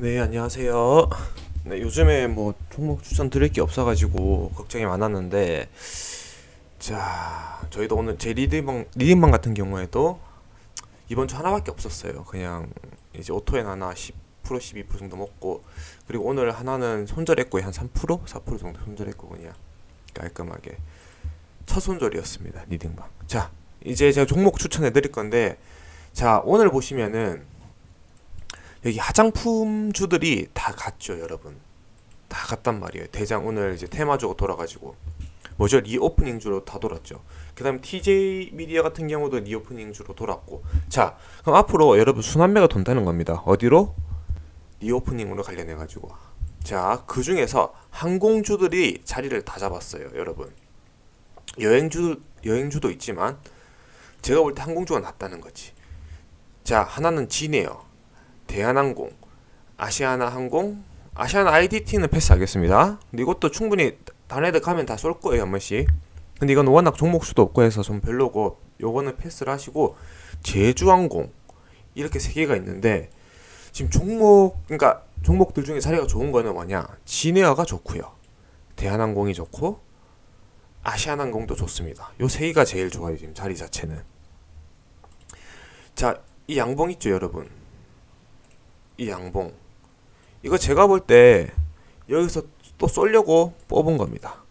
네, 안녕하세요. 네, 요즘에 뭐 종목 추천 드릴 게 없어가지고 걱정이 많았는데, 자, 저희도 오늘 제 리딩방, 리딩방 같은 경우에도 이번 주 하나밖에 없었어요. 그냥 이제 오토엔 하나 10% 12% 정도 먹고, 그리고 오늘 하나는 손절했고 한 3% 4% 정도 손절했고 그냥 깔끔하게 첫 손절이었습니다. 리딩방. 자, 이제 제가 종목 추천해 드릴 건데, 자, 오늘 보시면은 여기 화장품주들이 다 갔죠, 여러분. 다 갔단 말이에요. 대장 오늘 이제 테마주가 돌아가지고 뭐죠? 리오프닝 주로 다 돌았죠. 그다음에 TJ 미디어 같은 경우도 리오프닝 주로 돌았고. 자, 그럼 앞으로 여러분 순환매가 돈다는 겁니다. 어디로? 리오프닝으로 관련해 가지고. 자, 그 중에서 항공주들이 자리를 다 잡았어요, 여러분. 여행주 여행주도 있지만 제가 볼 때 항공주가 낫다는 거지. 자, 하나는 진에어, 대한항공, 아시아나항공, 아시아나 IDT는 패스하겠습니다. 근데 이것도 충분히 애들 가면 다 쏠 거예요, 한 번씩. 근데 이건 워낙 종목 수도 없고 해서 좀 별로고 요거는 패스를 하시고 제주항공 이렇게 세 개가 있는데 지금 종목 그러니까 종목들 중에 자리가 좋은 거는 뭐냐? 진에어가 좋고요. 대한항공이 좋고 아시아나항공도 좋습니다. 요 세 개가 제일 좋아요, 지금 자리 자체는. 자, 이 양봉 있죠, 여러분. 이 양봉 이거 제가 볼 때 여기서 또 쏠려고 뽑은 겁니다.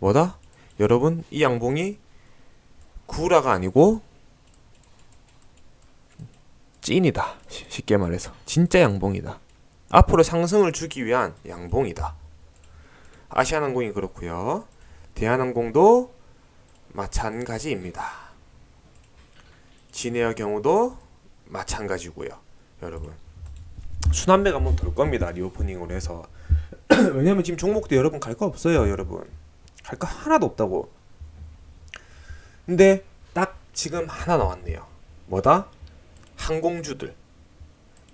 뭐다? 여러분 이 양봉이 구라가 아니고 찐이다. 쉬- 쉽게 말해서 진짜 양봉이다. 앞으로 상승을 주기 위한 양봉이다. 아시아나항공이 그렇고요. 대한항공도 마찬가지입니다. 진에어 경우도 마찬가지고요. 여러분. 순환매가 한번 돌 겁니다. 리오프닝으로 해서. 왜냐면 지금 종목도 여러분 갈 거 없어요 여러분. 갈 거 하나도 없다고. 근데 딱 지금 하나 나왔네요. 뭐다? 항공주들.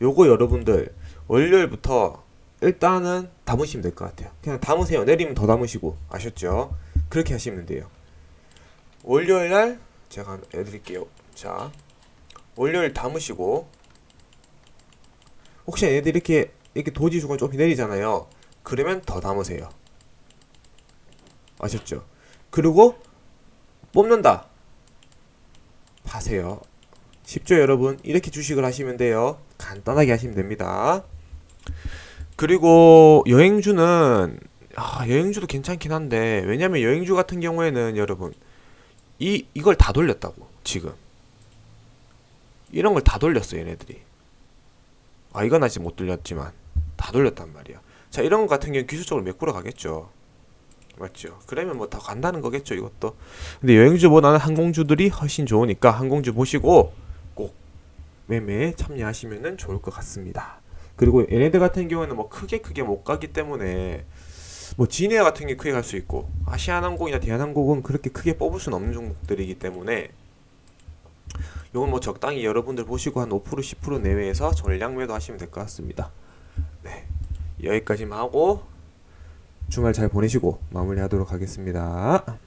요거 여러분들 월요일부터 일단은 담으시면 될 것 같아요. 그냥 담으세요. 내리면 더 담으시고. 아셨죠? 그렇게 하시면 돼요. 월요일 날 제가 해드릴게요. 자 월요일 담으시고 혹시 얘네들 이렇게 이렇게 도지수가 좀 내리잖아요. 그러면 더 담으세요. 아셨죠? 그리고 뽑는다. 파세요. 쉽죠, 여러분? 이렇게 주식을 하시면 돼요. 간단하게 하시면 됩니다. 그리고 여행주는 아, 여행주도 괜찮긴 한데 왜냐면 여행주 같은 경우에는 여러분 이 이걸 다 돌렸다고 지금 이런 걸 다 돌렸어 얘네들이 아 이건 아직 못 돌렸지만 다 돌렸단 말이야. 자 이런 거 같은 경우 기술적으로 메꾸러 가겠죠. 맞죠? 그러면 뭐 다 간다는 거겠죠 이것도. 근데 여행주보다는 항공주들이 훨씬 좋으니까 항공주 보시고 꼭 매매에 참여하시면 좋을 것 같습니다. 그리고 얘네들 같은 경우에는 뭐 크게 크게 못 가기 때문에 뭐 진에어 같은 게 크게 갈 수 있고 아시아나항공이나 대한항공은 그렇게 크게 뽑을 수는 없는 종목들이기 때문에 요건 뭐 적당히 여러분들 보시고 한 5% 10% 내외에서 전량 매도 하시면 될 것 같습니다. 네. 여기까지만 하고 주말 잘 보내시고 마무리하도록 하겠습니다.